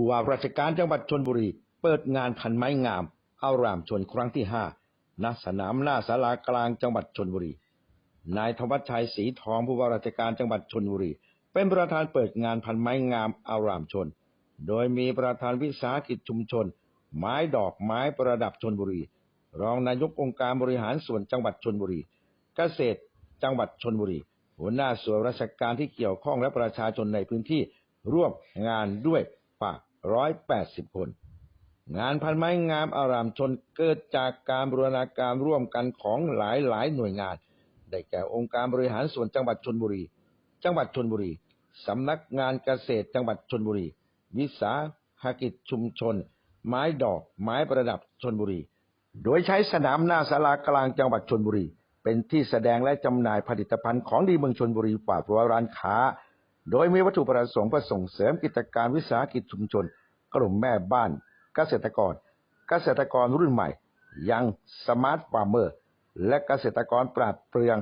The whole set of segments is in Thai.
ผู้ว่าราชการจังหวัดชนบุรี เปิดงานพันไม้งามเอารามชนครั้งที่ห้าณสนามหน้าศาลากลางจังหวัดชนบุรี นายธวัชชัยศรีทองผู้ว่าราชการจังหวัดชนบุรี เป็นประธานเปิดงานพันไม้งามอารามชน โดยมีประธานวิสาหกิจชุมชน ไม้ดอกไม้ประดับชนบุรี รองนายกองค์การบริหารส่วนจังหวัดชนบุรี เกษตรจังหวัดชนบุรี หัวหน้าส่วนราชการที่เกี่ยวข้องและประชาชนในพื้นที่ร่วมงานด้วยกว่า ร้อยแปดสิบคน งานพันไม้งามอารามชนเกิดจากการบรูรณาการร่วมกันของหลายหลายหน่วยงาน ได้แก่องค์การบริหารส่วนจังหวัดชนบุรี จังหวัดชนบุรี สำนักงานเกษตรจังหวัดชนบุรี วิสาหกิจชุมชน ไม้ดอก ไม้ประดับชนบุรี โดยใช้สนามหน้าศาลากลางจังหวัดชนบุรี เป็นที่แสดงและจำหน่ายผลิตภัณฑ์ของดีเมืองชนบุรีฝ่าร้อยร้านค้า โดยมีวัตถุประสงค์เพื่อส่งเสริมกิจการวิสาหกิจชุมชน กลุ่มแม่บ้าน เกษตรกร เกษตรกรรุ่นใหม่ ยังสมาร์ทฟาร์มเมอร์ และเกษตรกรปราดเปรื่อง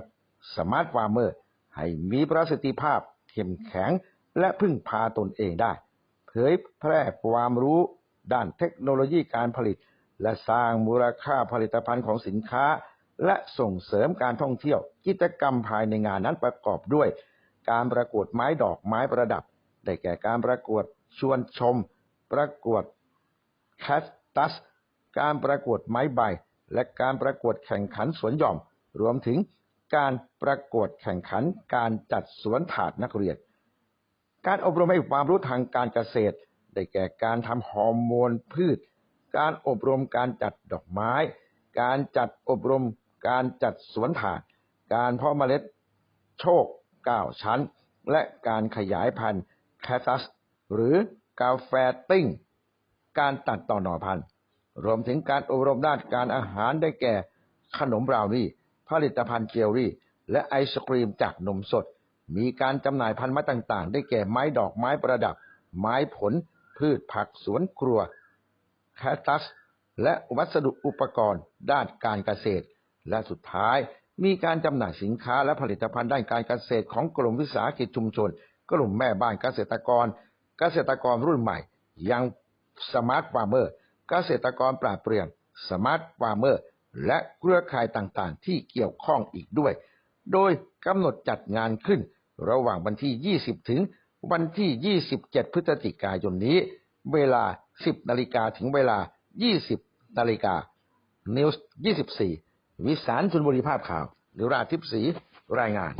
สมาร์ทฟาร์มเมอร์ ให้มีประสิทธิภาพเข้มแข็ง และพึ่งพาตนเองได้ เผยแพร่ความรู้ด้านเทคโนโลยีการผลิต และสร้างมูลค่าผลิตภัณฑ์ของสินค้า และส่งเสริมการท่องเที่ยว กิจกรรมภายในงานนั้นประกอบด้วย การประกวดไม้ดอกไม้ประดับ ได้แก่การประกวดชวนชม ประกวดแคสตัส การประกวดไม้ใบ และการประกวดแข่งขันสวนหย่อม รวมถึงการประกวดแข่งขันการจัดสวนถาดนักเรียน การอบรมให้ความรู้ทางการเกษตร ได้แก่การทำฮอร์โมนพืช การอบรมการจัดดอกไม้ การจัดอบรมการจัดสวนถาด การเพาะเมล็ด โชค เก้าชั้น และการขยายพันธุ์แคซัสหรือกาแฟติ้ง การตัดต่อหน่อพันธุ์ รวมถึงการอบรมด้านการอาหารได้แก่ ขนมบราวนี่ ผลิตภัณฑ์เจลลี่ และไอศครีมจากนมสด มีการจำหน่ายพันธุ์ไม้ต่างๆ ได้แก่ไม้ดอกไม้ประดับ ไม้ผล พืชผักสวนครัว แคคตัสและวัสดุอุปกรณ์ด้านการเกษตร และสุดท้าย มีการจำหน่ายสินค้าและผลิตภัณฑ์ด้านการเกษตรของกลุ่มวิสาหกิจชุมชน กลุ่มแม่บ้านเกษตรกร เกษตรกรรุ่นใหม่ ยังสมาร์ทฟาร์มเมอร์ เกษตรกรปราดเปรื่องสมาร์ทฟาร์มเมอร์ และเครือข่ายต่างๆ ที่เกี่ยวข้องอีกด้วย โดยกำหนดจัดงานขึ้น ระหว่างวันที่ 20 ถึงวันที่ 27 พฤศจิกายนนี้ เวลา 10 นาฬิกาถึงเวลา 20 นาฬิกา News 24 วิสารชนบุรีภาพข่าวหรือราทิพสีรายงาน